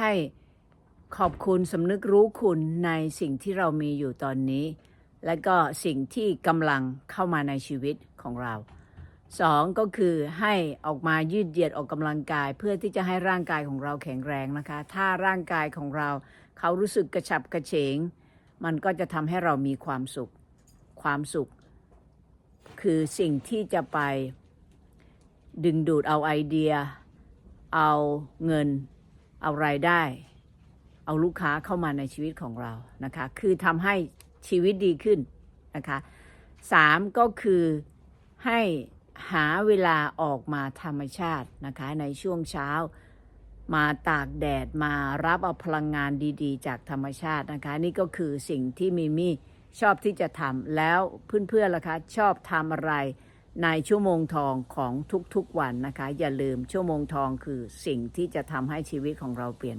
ให้ขอบคุณสำนึกรู้คุณในสิ่งที่เรามีอยู่ตอนนี้ และก็สิ่งที่กำลังเข้ามาในชีวิตของเราสองก็คือให้ออกมายืดเหยียดออกกำลังกาย เพื่อที่จะให้ร่างกายของเราแข็งแรงนะคะ ถ้าร่างกายของเราเขารู้สึกกระฉับกระเฉง มันก็จะทำให้เรามีความสุข ความสุข คือสิ่งที่จะไปดึงดูดเอาไอเดีย เอาเงิน เอารายได้ เอาลูกค้าเข้ามาในชีวิตของเรานะคะ คือทำให้ชีวิตดีขึ้นนะคะสามก็คือให้หาเวลาออกมาธรรมชาตินะคะ ในช่วงเช้ามาตากแดดมารับเอาพลังงานดีๆ จากธรรมชาตินะคะ นี่ก็คือสิ่งที่มิมี่ชอบที่จะทำแล้วเพื่อนๆล่ะคะ ชอบทำอะไร ในชั่วโมงทองของทุกๆวันนะคะ อย่าลืมชั่วโมงทองคือสิ่งที่จะทำให้ชีวิตของเราเปลี่ยน